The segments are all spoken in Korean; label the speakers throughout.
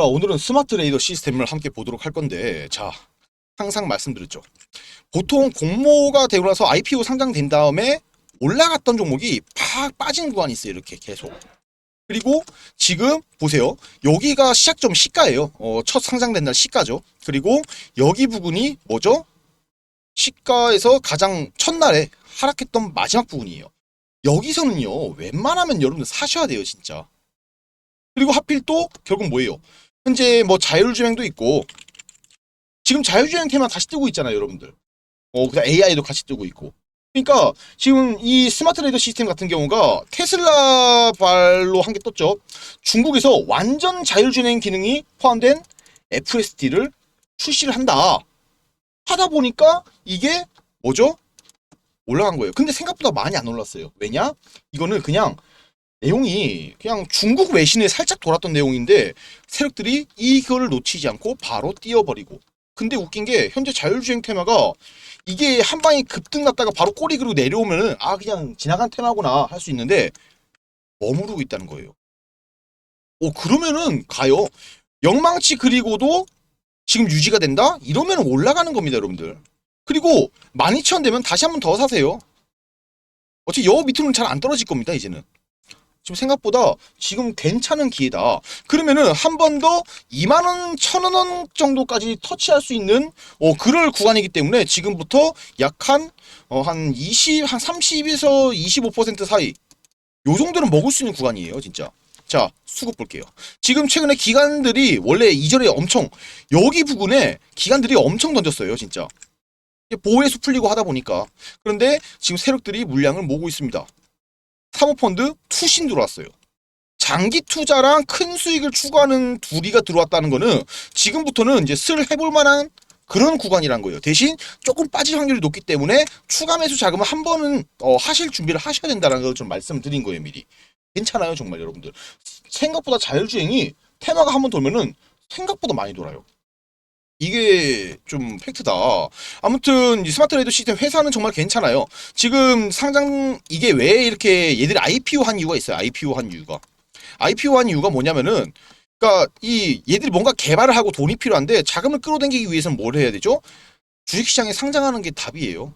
Speaker 1: 자, 오늘은 스마트 레이더 시스템을 함께 보도록 할 건데, 자, 항상 말씀드렸죠. 보통 공모가 되고 나서 IPO 상장된 다음에 올라갔던 종목이 팍 빠진 구간이 있어요. 이렇게 계속. 그리고 지금 보세요. 여기가 시작점 시가예요. 어, 첫 상장된 날 시가죠. 그리고 여기 부분이 뭐죠? 시가에서 가장 첫날에 하락했던 마지막 부분이에요. 여기서는요, 웬만하면 여러분들 사셔야 돼요, 진짜. 그리고 하필 또 결국 뭐예요? 현재 뭐 자율주행도 있고 지금 자율주행 테마 다시 뜨고 있잖아요, 여러분들. 어, 그다음 AI도 같이 뜨고 있고. 그러니까 지금 이 스마트 레이더 시스템 같은 경우가 테슬라 발로 한 게 떴죠. 중국에서 완전 자율주행 기능이 포함된 FSD를 출시를 한다. 하다 보니까 이게 뭐죠? 올라간 거예요. 근데 생각보다 많이 안 올랐어요. 왜냐? 이거는 그냥 내용이 그냥 중국 외신에 살짝 돌았던 내용인데 세력들이 이거를 놓치지 않고 바로 띄워버리고 근데 웃긴 게 현재 자율주행 테마가 이게 한 방에 급등 났다가 바로 꼬리 그리고 내려오면은 아 그냥 지나간 테마구나 할 수 있는데 머무르고 있다는 거예요. 오 그러면은 가요. 영망치 그리고도 지금 유지가 된다? 이러면 올라가는 겁니다, 여러분들. 그리고 12,000 되면 다시 한 번 더 사세요. 어차피 여 밑으로는 잘 안 떨어질 겁니다, 이제는. 지금 생각보다 지금 괜찮은 기회다. 그러면은 한 번 더 2만 원, 1천 원 정도까지 터치할 수 있는 어 그럴 구간이기 때문에 지금부터 약한 어, 한 20, 한 30에서 25% 사이 요 정도는 먹을 수 있는 구간이에요, 진짜. 자, 수급 볼게요. 지금 최근에 기관들이 원래 이전에 엄청 여기 부분에 기관들이 엄청 던졌어요, 진짜. 보호해수 풀리고 하다 보니까. 그런데 지금 세력들이 물량을 모으고 있습니다. 사모펀드 투신 들어왔어요. 장기 투자랑 큰 수익을 추구하는 둘이가 들어왔다는 거는 지금부터는 이제 슬 해볼 만한 그런 구간이란 거예요. 대신 조금 빠질 확률이 높기 때문에 추가 매수 자금을 한 번은 어, 하실 준비를 하셔야 된다는 걸 좀 말씀드린 거예요, 미리. 괜찮아요, 정말 여러분들. 생각보다 자율주행이 테마가 한 번 돌면은 생각보다 많이 돌아요. 이게 좀 팩트다. 아무튼 이 스마트 레이더 시스템 회사는 정말 괜찮아요. 지금 상장 이게 왜 이렇게 얘들이 IPO 한 이유가 있어요. IPO 한 이유가. IPO 한 이유가 뭐냐면은 그러니까 이 얘들이 뭔가 개발을 하고 돈이 필요한데 자금을 끌어당기기 위해서는 뭘 해야 되죠? 주식시장에 상장하는 게 답이에요.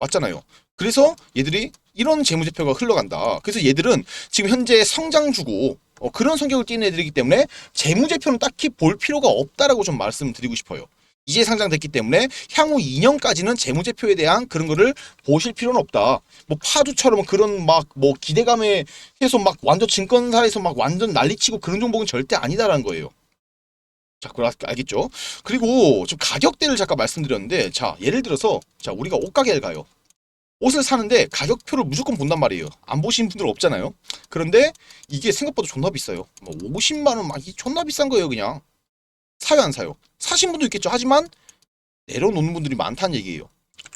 Speaker 1: 맞잖아요. 그래서 얘들이 이런 재무제표가 흘러간다. 그래서 얘들은 지금 현재 성장주고 어, 그런 성격을 띠는 애들이기 때문에 재무제표는 딱히 볼 필요가 없다라고 좀 말씀드리고 싶어요. 이제 상장됐기 때문에 향후 2년까지는 재무제표에 대한 그런 거를 보실 필요는 없다. 뭐 파주처럼 그런 막 뭐 기대감에 해서 막 완전 증권사에서 막 완전 난리치고 그런 종목은 절대 아니다라는 거예요. 자, 알- 알겠죠? 그리고 좀 가격대를 잠깐 말씀드렸는데, 자, 예를 들어서, 자, 우리가 옷가게를 가요. 옷을 사는데 가격표를 무조건 본단 말이에요. 안 보신 분들 없잖아요. 그런데 이게 생각보다 존나 비싸요. 뭐 50만 원 막 이 존나 비싼 거예요, 그냥. 사요 안 사요? 사신 분도 있겠죠. 하지만 내려놓는 분들이 많다는 얘기예요.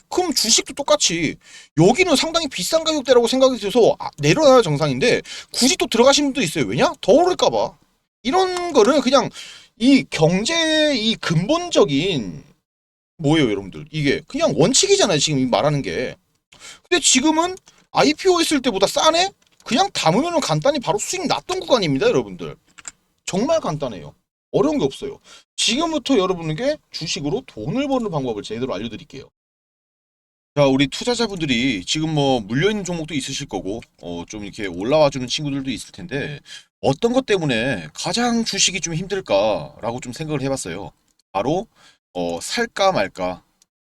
Speaker 1: 그럼 주식도 똑같이 여기는 상당히 비싼 가격대라고 생각이 들어서 아, 내려놔야 정상인데 굳이 또 들어가신 분도 있어요. 왜냐? 더 오를까 봐. 이런 거는 그냥 이 경제 이 근본적인 뭐예요, 여러분들? 이게 그냥 원칙이잖아요. 지금 이 말하는 게. 근데 지금은 IPO 했을 때보다 싸네? 그냥 담으면 간단히 바로 수익 났던 구간입니다, 여러분들. 정말 간단해요. 어려운 게 없어요. 지금부터 여러분에게 주식으로 돈을 버는 방법을 제대로 알려드릴게요. 자, 우리 투자자분들이 지금 뭐 물려있는 종목도 있으실 거고, 어, 좀 이렇게 올라와주는 친구들도 있을 텐데, 어떤 것 때문에 가장 주식이 좀 힘들까라고 좀 생각을 해봤어요. 바로, 어, 살까 말까, 어,